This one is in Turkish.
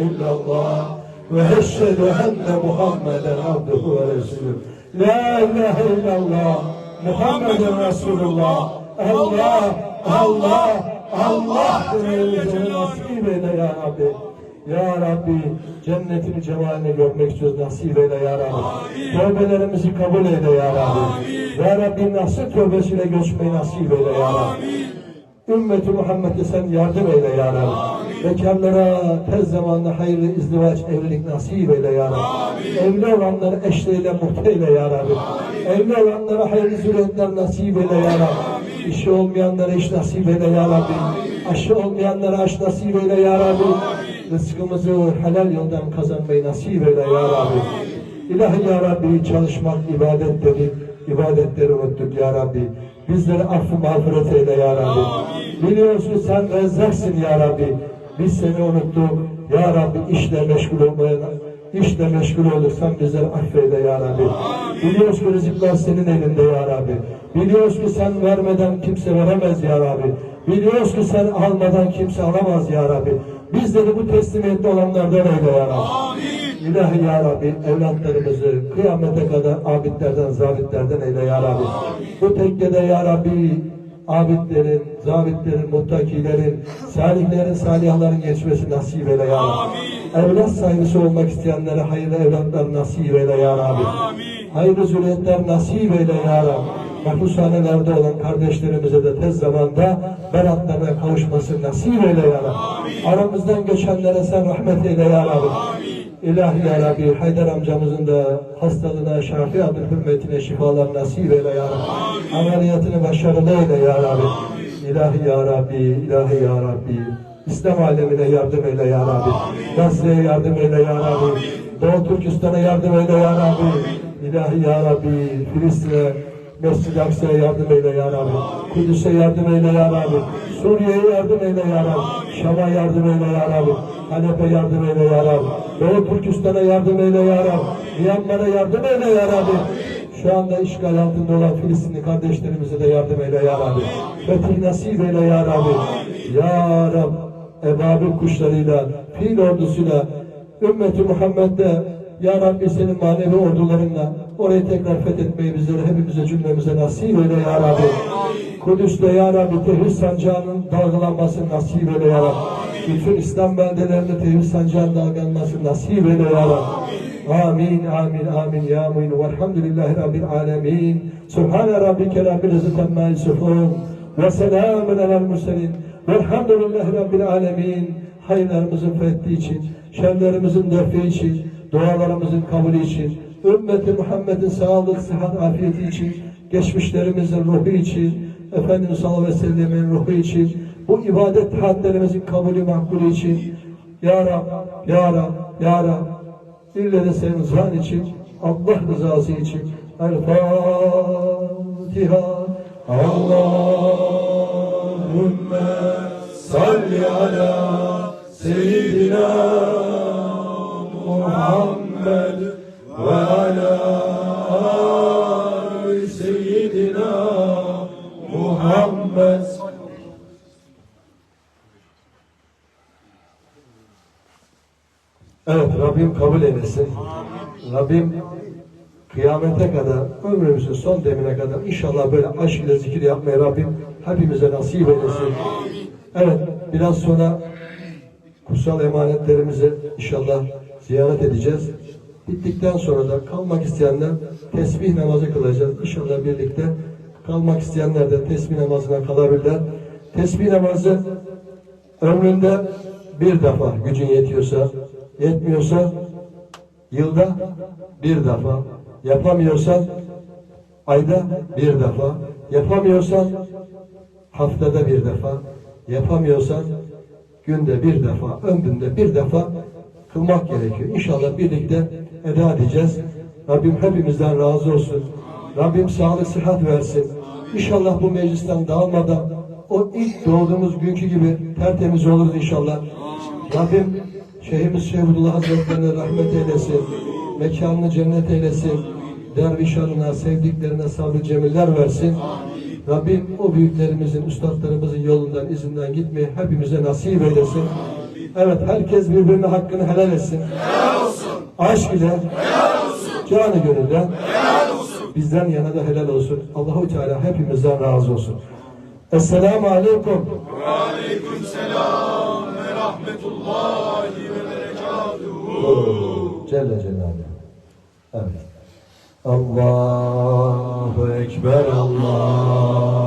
illallah ve eşhedü enne Muhammeden abduhu ve resulü. La ilahe illallah Muhammeden Resulullah. Allah, Allah, Allah demeyi nasip eyle ya Rabbi. Ya Rabbi cennetini cemalini görmek istiyoruz nasip eyle ya Rabbi. Tövbelerimizi kabul eyle ya Rabbi. Ya Rabbi nasıl tövbesiyle göçmeyi nasip eyle ya Rabbi. Ümmeti Muhammed'e sen yardım eyle ya Rabbi. Bekarlara tez zamanda hayırlı izdivaç, evlilik nasip eyle ya Rabbi. Evli olanları eşleriyle mutlu eyle ya Rabbi. Evli olanlara hayırlı zürriyetler nasip eyle ya Rabbi. İşi olmayanlara iş nasip eyle ya Rabbi. Aşı olmayanlara aş nasip eyle ya Rabbi. Rızkımızı helal yoldan kazanmayı nasip eyle ya Rabbi. İlahi ya Rabbi çalışmak ibadetleri, ibadetleri unuttuk ya Rabbi. Bizleri affı mağfiret eyle ya Rabbi. Biliyorsun sen rezzaksın ya Rabbi. Biz seni unuttuk. Ya Rabbi işle meşgul olmaya, işle meşgul olursan bizleri affeyle ya Rabbi. Biliyoruz ki rızıklar senin elinde ya Rabbi. Biliyoruz ki sen vermeden kimse veremez ya Rabbi. Biliyoruz ki sen almadan kimse alamaz ya Rabbi. Bizleri bu teslimiyette olanlardan eyle ya Rabbi. İlahi ya Rabbi evlatlarımızı kıyamete kadar abidlerden, zabitlerden eyle ya Rabbi. Bu tekkede ya Rabbi abidlerin, zabitlerin, muttakilerin, salihlerin, salihlerin geçmesi nasip eyle ya Rabbi. Evlat sahibi olmak isteyenlere hayırlı evlatlar nasip eyle ya Rabbi. Hayırlı zürriyetler nasip eyle ya Rabbi. Mahpushanelerde olan kardeşlerimize de tez zamanda beratlarına kavuşması nasip eyle ya Rabbi. Aramızdan geçenlere sen rahmet eyle ya Rabbi. İlahi ya Rabbi Haydar amcamızın da hastalığına şafi adı hürmetine şifalar nasip eyle ya Rabbi. Ameliyatını başarılı eyle ya Rabbi. İlahi ya Rabbi, ilahi ya Rabbi. İslam alemine yardım eyle ya Rabbi. Gazze'ye yardım eyle ya Rabbi. Doğu Türkistan'a yardım eyle ya Rabbi. İlahi ya Rabbi. Filistin'e Mescid-i Aksa'ya yardım eyle ya Rabbi. Kudüs'e yardım eyle ya Rabbi. Suriye'ye yardım eyle ya Rabbi. Şam'a yardım eyle ya Rabbi. Halep'e yardım eyle ya Rabbi. Doğu Türkistan'a yardım eyle ya Rabbi. Myanmar'a yardım eyle ya Rabbi. Şu anda işgal altında olan Filistinli kardeşlerimize de yardım eyle ya Rabbi. Fetih nasip eyle ya Rabbi. Ya Rab, ebabil kuşlarıyla, fil ordusuyla, ümmeti Muhammed'de ya Rabbi senin manevi ordularınla orayı tekrar fethetmeyi bizlere hepimize cümlemize nasip eyle ya Rabbi. Kudüs'te ya Rabbi tevhid sancağının dalgalanması nasip eyle ya Rabbi. Bütün İslam beldelerinde tevhid sancağının dalgalanması nasip eyle ya Rabbi. Amin, amin, amin ya mu'in. Velhamdülillahi Rabbil alemin. Subhane Rabbike Rabbil İzzet Amma Yusufun. Ve selamun alel murselin. Velhamdülillahi Rabbil alemin. Hayırlarımızın fethi için, şerlerimizin defi için, dualarımızın kabulü için, ümmeti Muhammed'in sağlık, sıhhat, afiyeti için, geçmişlerimizin ruhu için, Efendimiz sallallahu aleyhi ve sellemin ruhu için, bu ibadet hadlerimizin kabulü makbulü için, Ya Rab, Ya Rab, Ya Rab, ille de senin zan için, Allah rızası için, El Fatiha, Allahümme salli ala ve ala seyyidina Muhammed Evet Rabbim kabul eylesin. Rabbim kıyamete kadar, ömrümüzün son demine kadar inşallah böyle aşk ile zikir yapmayı Rabbim hepimize nasip eylesin. Evet, biraz sonra kutsal emanetlerimizi inşallah ziyaret edeceğiz. Bittikten sonra da kalmak isteyenler tesbih namazı kılacağız. İnşallah birlikte kalmak isteyenler de tesbih namazına kalabilirler. Tesbih namazı ömründe bir defa gücün yetiyorsa, yetmiyorsa yılda bir defa, yapamıyorsan ayda bir defa, yapamıyorsan haftada bir defa, yapamıyorsan günde bir defa, ömründe bir defa kılmak gerekiyor. İnşallah birlikte eda edeceğiz. Rabbim hepimizden razı olsun. Rabbim sağlık, sıhhat versin. İnşallah bu meclisten dağılmadan o ilk doğduğumuz günkü gibi tertemiz oluruz inşallah. Rabbim Şeyhimiz Şeyhullah Hazretlerine rahmet eylesin. Mekanını cennet eylesin. Derviş hanına, sevdiklerine sabrı cemiller versin. Rabbim o büyüklerimizin, üstadlarımızın yolundan, izinden gitmeyi hepimize nasip eylesin. Evet herkes birbirine hakkını helal etsin. Helal olsun. Aşk ile. Canı gönülden. Bizden yana da helal olsun. Allahu Teala hepimizden razı olsun. Esselamu Aleyküm. Celle Celaluhu. Evet. Allahu Ekber, Ekber.